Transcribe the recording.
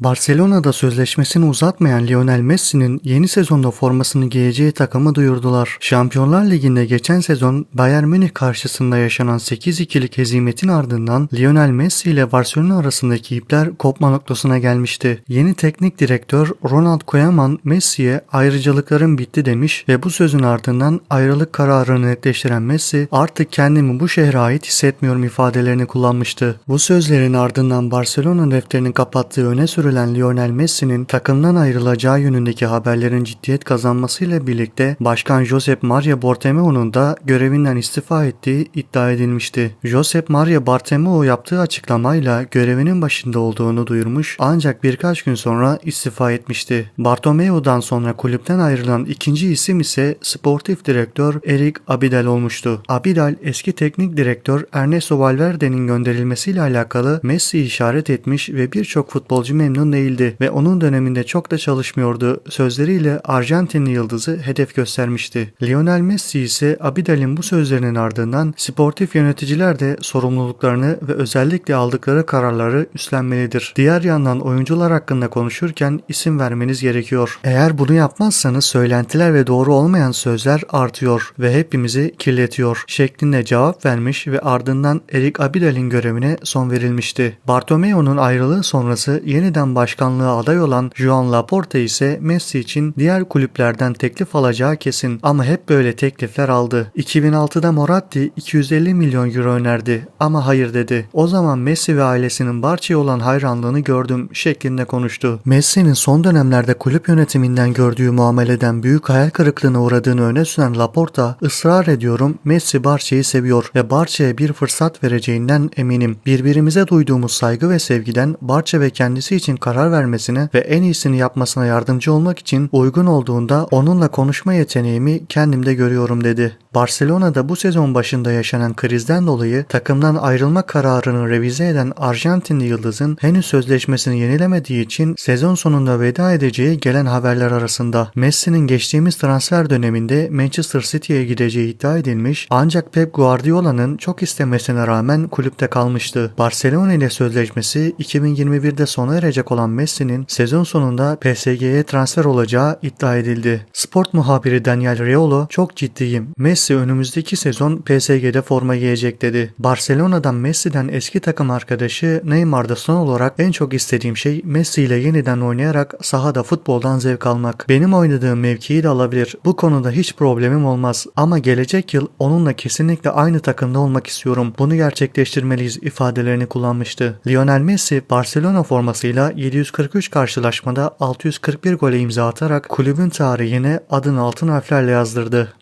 Barcelona'da sözleşmesini uzatmayan Lionel Messi'nin yeni sezonda formasını giyeceği takımı duyurdular. Şampiyonlar Ligi'nde geçen sezon Bayern Münih karşısında yaşanan 8-2'lik hezimetin ardından Lionel Messi ile Barcelona arasındaki ipler kopma noktasına gelmişti. Yeni teknik direktör Ronald Koeman Messi'ye ayrıcalıkların bitti demiş ve bu sözün ardından ayrılık kararını netleştiren Messi artık kendimi bu şehre ait hissetmiyorum ifadelerini kullanmıştı. Bu sözlerin ardından Barcelona defterini kapattığı öne sürülen Lionel Messi'nin takımdan ayrılacağı yönündeki haberlerin ciddiyet kazanmasıyla birlikte Başkan Josep Maria Bartomeu'nun da görevinden istifa ettiği iddia edilmişti. Josep Maria Bartomeu yaptığı açıklamayla görevinin başında olduğunu duyurmuş ancak birkaç gün sonra istifa etmişti. Bartomeu'dan sonra kulüpten ayrılan ikinci isim ise sportif direktör Eric Abidal olmuştu. Abidal eski teknik direktör Ernesto Valverde'nin gönderilmesiyle alakalı Messi işaret etmiş ve birçok futbolcu memnun değildi ve onun döneminde çok da çalışmıyordu sözleriyle Arjantinli yıldızı hedef göstermişti. Lionel Messi ise Abidal'in bu sözlerinin ardından sportif yöneticiler de sorumluluklarını ve özellikle aldıkları kararları üstlenmelidir. Diğer yandan oyuncular hakkında konuşurken isim vermeniz gerekiyor. Eğer bunu yapmazsanız söylentiler ve doğru olmayan sözler artıyor ve hepimizi kirletiyor şeklinde cevap vermiş ve ardından Erik Abidal'in görevine son verilmişti. Bartomeu'nun ayrılığı sonrası yeniden başkanlığa aday olan Joan Laporta ise Messi için diğer kulüplerden teklif alacağı kesin ama hep böyle teklifler aldı. 2006'da Moratti 250 milyon euro önerdi ama hayır dedi. O zaman Messi ve ailesinin Barça'ya olan hayranlığını gördüm şeklinde konuştu. Messi'nin son dönemlerde kulüp yönetiminden gördüğü muameleden büyük hayal kırıklığına uğradığını öne süren Laporta ısrar ediyorum Messi Barça'yı seviyor ve Barça'ya bir fırsat vereceğinden eminim. Birbirimize duyduğumuz saygı ve sevgiden Barça ve kendisi için karar vermesine ve en iyisini yapmasına yardımcı olmak için uygun olduğunda onunla konuşma yeteneğimi kendimde görüyorum dedi. Barcelona'da bu sezon başında yaşanan krizden dolayı takımdan ayrılma kararını revize eden Arjantinli yıldızın henüz sözleşmesini yenilemediği için sezon sonunda veda edeceği gelen haberler arasında. Messi'nin geçtiğimiz transfer döneminde Manchester City'ye gideceği iddia edilmiş ancak Pep Guardiola'nın çok istemesine rağmen kulüpte kalmıştı. Barcelona ile sözleşmesi 2021'de sona erecek olan Messi'nin sezon sonunda PSG'ye transfer olacağı iddia edildi. Sport muhabiri Daniel Riolo çok ciddiyim. Messi önümüzdeki sezon PSG'de forma giyecek dedi. Barcelona'dan Messi'den eski takım arkadaşı Neymar'da son olarak en çok istediğim şey Messi ile yeniden oynayarak sahada futboldan zevk almak. Benim oynadığım mevkiyi de alabilir. Bu konuda hiç problemim olmaz. Ama gelecek yıl onunla kesinlikle aynı takımda olmak istiyorum. Bunu gerçekleştirmeliyiz ifadelerini kullanmıştı. Lionel Messi Barcelona formasıyla 743 karşılaşmada 641 gole imza atarak kulübün tarihine adını altın harflerle yazdırdı.